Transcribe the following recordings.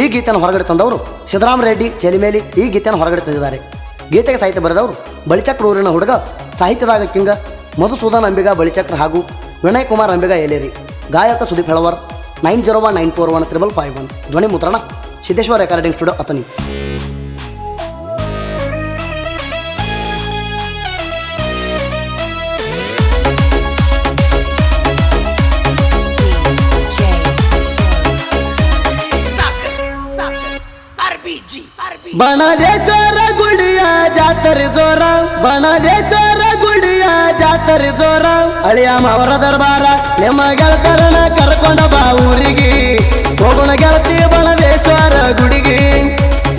ಈ ಗೀತೆಯನ್ನು ಹೊರಗಡೆ ತಂದವರು ಸಿದ್ದರಾಮ ರೆಡ್ಡಿ, ಚೆಲಿಮೇಲಿ ಈ ಗೀತೆಯನ್ನು ಹೊರಗಡೆ ತಂದಿದ್ದಾರೆ. ಗೀತೆಗೆ ಸಾಹಿತ್ಯ ಬರೆದವರು ಬಳಿಚಕ್ರ ಊರಿನ ಹುಡುಗ, ಸಾಹಿತ್ಯದಾಗ ಕಿಂಗ ಮಧುಸೂದನ್ ಅಂಬಿಗ ಬಳಿಚಕ್ರ ಹಾಗೂ ವಿನಯ್ ಕುಮಾರ್ ಅಂಬಿಗ ಎಲೇರಿ ಗಾಯಕ Sudeep Helavar, nine zero one, nine four one, triple five one. ಧ್ವನಿ ಮುದ್ರಣ ಸಿದ್ದೇಶ್ವರ ರೆಕಾರ್ಡಿಂಗ್ ಸ್ಟುಡಿಯೋ ಅತನಿ ಬಣದೇಶ್ವರ ಗುಡಿಯ ಜಾತರಿ ಜೋರ ಬಣದೇಶ್ವರ ಗುಡಿಯ ಜಾತರಿ ಜೋರ. ಅಳಿಯ ಮಾವರ ದರ್ಬಾರ, ನಿಮ್ಮ ಗೆಳತರನ ಕರ್ಕೊಂಡ ಬಾ ಊರಿಗೆ. ಹೋಗೋಣ ಗೆಳತಿ ಬಣದೇಶ್ವರ ಗುಡಿಗೆ.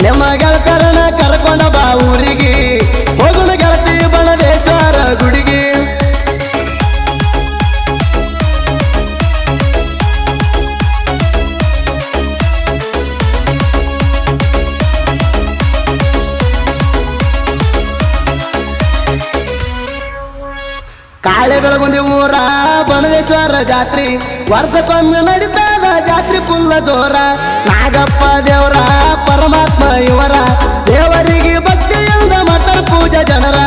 ನಿಮ್ಮ ಗೆಳತರನ ಕರ್ಕೊಂಡ ಬಾ ಊರಿಗೆ. ಕಾಳೆ ಬೆಳಗುಂದಿ ಊರ ಬಣದೇಶ್ವರ ಜಾತ್ರಿ. ವರ್ಷಕ್ಕೊಮ್ಮೆ ನಡೀತದ ಜಾತ್ರಿ ಪುಲ್ಲ ಜೋರ. ನಾಗಪ್ಪ ದೇವರ, ಪರಮಾತ್ಮ ಇವರ. ದೇವರಿಗೆ ಭಕ್ತಿಯಿಂದ ಮಾಡ್ತಾರ ಪೂಜಾ ಜನರ.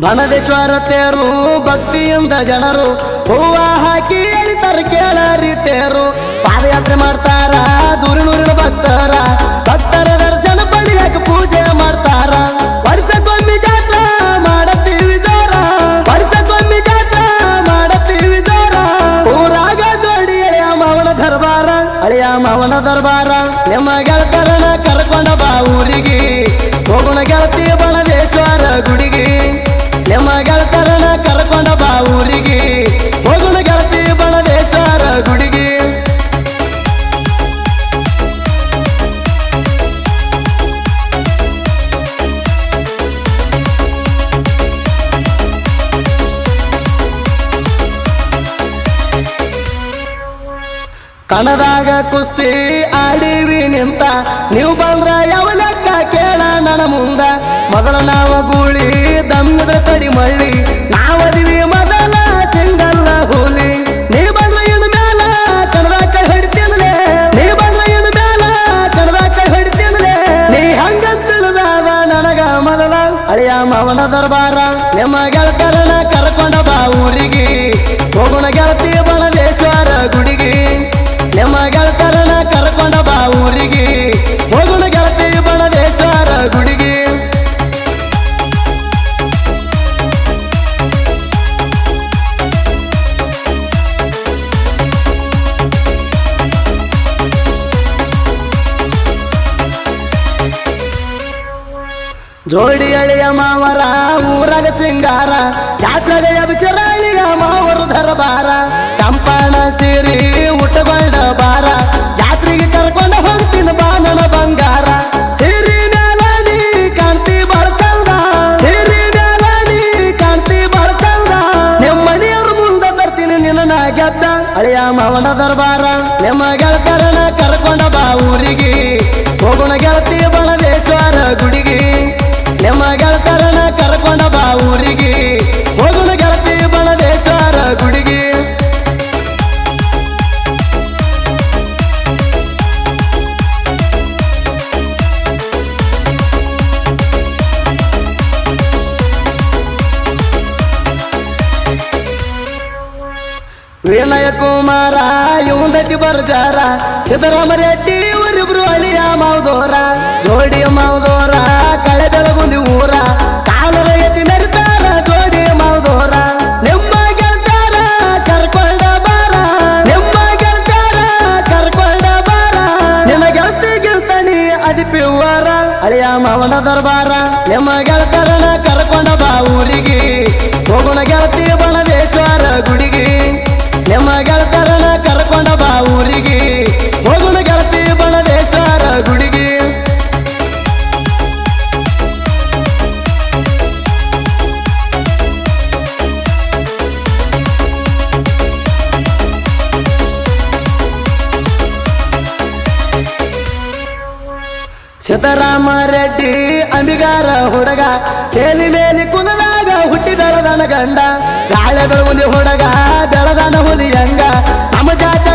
ಬಣದೇಶ್ವರ ತೇರು ಭಕ್ತಿಯಿಂದ ಜನರು ಹೂವ ಹಾಕಿ ಎಳಿತಾರೆ ಕೇಳರಿ ತೇರು. ಪಾದಯಾತ್ರೆ ಮಾಡ್ತಾರ ದೂರ ನೂರಿನ ಭಕ್ತರ ನಿಮ್ಮ ಗೆಳತರನ ಕರ್ಕೊಂಡ ಬಾ ಊರಿಗೆ. ಹೋಗೋಣ ಗೆಳತಿ ಬಣದೇಶ್ವರ ಗುಡಿಗೆ. ಕಣದಾಗ ಕುಸ್ತಿ ಆಡಿವಿ ನಿಂತ. ನೀವು ಬಂದ್ರ ಯಾವ ಲೆಕ್ಕ ಕೇಳ ನನ್ನ ಮುಂದ. ದಮ್ಮಿದ್ರ ಕಡಿ ಮಳ್ಳಿ. ನಾವದಿವಿ ಮೊದಲ ಸಿಂಗಲ್ಲ ಹೋಲಿ. ನೀ ಬಂದ್ರ ಇನ್ ಮ್ಯಾಲ ಕನ್ನಡ ಕೈ ಹಿಡಿತೀನಲೆ ನೀ ಬಂದ್ರ ಇನ್ ಮ್ಯಾಲ ಕನ್ನಡ ಕೈ ಹಿಡಿತೀನಲೆ ನೀ ಹಂಗ ತಿಳಿದಾದ ನನಗ ಮೊದಲ ಅಳಿಯ ಮಾವನ ದರ್ಬಾರ. ನಿಮ್ಮ ಗೆಳತರನ ಕರ್ಕೊಂಡ ಬಾ ಊರಿಗೆ. ಹೋಗೋಣ ಗೆಳತಿ ಬಣದೇಶ್ವರ ಗುಡಿಗೆ. ನಿಮ್ಮ ಗೆಳತರನ ಕರ್ಕೊಂಡ ಬಾ ಊರಿಗೆ. ಜೋಡಿ ಅಳಿಯ ಮಾವರ, ಊರಗ ಸಿಂಗಾರ, ಜಾತ್ರೆಗೆ ಅಭಿಷರಾಳಿಯ ಮಾವರು ದರಬಾರ. ಕಂಪಣ ಸಿರಿ ಊಟಗೊಂಡ ಬಾರ ಜಾತ್ರೆಗೆ ಕರ್ಕೊಂಡು ಹೋಗ್ತೀನಿ ಬಾನನ ಬಂಗಾರ. ಸಿರಿ ಮ್ಯಾಲ ಕಾಂತಿ ಬರ್ತಲ್ದ ಸೇರಿ ಮ್ಯಾಲ ಕಾಣ್ತಿ ಮುಂದೆ ನಿಮ್ಮ ಮನೆಯವ್ರ ಮುಂದ ತರ್ತೀನಿ ನಿನ್ನ ಗೆದ್ದ ಅಳಿಯ ಮಾವನ ದರ್ಬಾರ. ನಿಮ್ಮ ಗೆಳತರನ ಕರ್ಕೊಂಡ ಬಾ ಊರಿಗೆ, ಹೋಗೋಣ ಗೆಳತಿ ಬಣದೇಶ್ವರ ಗುಡಿಗೆ. ನಿಮ್ಮ ಗೆಳತರನ ಕರ್ಕೊಂಡ ಬಾ ಊರಿಗೆ. ಹೋಗೋಣ ಗೆಳತಿ ಬಣದೇಶ್ವರ ಗುಡಿಗೆ. ವಿನಯ ಕುಮಾರ, ಇವಂದತಿ ಬರ್ಜಾರ. ಸಿದ್ದರಾಮ ರೆಡ್ಡಿ ಇವರಿಬ್ರು ಅಳಿಯ ಮಾವುದೋರ. ಜೋಡಿ ಮಾವುದೋರ. ಕಳೆ ಸಿದ್ದರಾಮ ರೆಡ್ಡಿ ಅಂಬಿಗಾರ ಹುಡುಗ, ಚೇಲಿ ಮೇಲಿ ಕುನದಾಗ ಹುಟ್ಟಿ ಬೆಳದನ ಗಂಡ, ಗಾಳಿ ಬೆಳಗುಲಿ ಹುಡುಗ, ಬೆಳದನ ಹುಲಿ ಹಂಗ ನಮ್ಮ ಜಾತಿ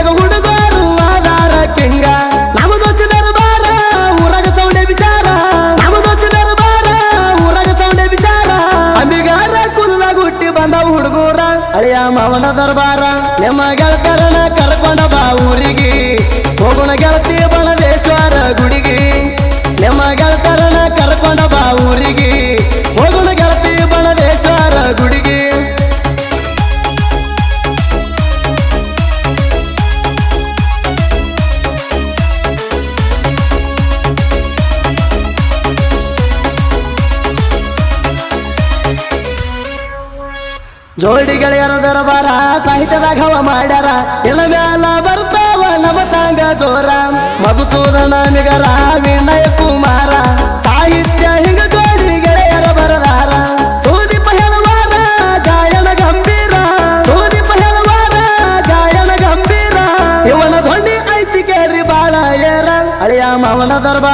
ಜೋಡಿ ಗೆಳೆಯರ ದರಬಾರ ಸಾಹಿತ್ಯದಾಗ ಹವ ಮಾಡ್ಯಾರ. ಇಲ್ಲ ಮ್ಯಾಲ ಬರ್ತಾವ ನಮ ಸಾಂಗ ಜೋರ. ಮಧುಸೂದನ ನಿಗರ, ವಿನಯ ಕುಮಾರ. ಸಾಹಿತ್ಯ ಹಿಂಗ ಜೋಡಿ ಗೆಳೆಯರ ಬರದಾರ. ಸುದೀಪ ಪಹಲವಾರ ಗಾಯನ ಗಂಭೀರ. ಸುದೀಪ ಹೇಳುವಾರ ಗಾಯನ ಗಂಭೀರ. ಇವನ ಧ್ವನಿ ಐತಿ ಕೇಳ್ರಿ ಬಾಳ ಏರ ಅಳಿಯ ಮಾವನ ದರ್ಬಾರ.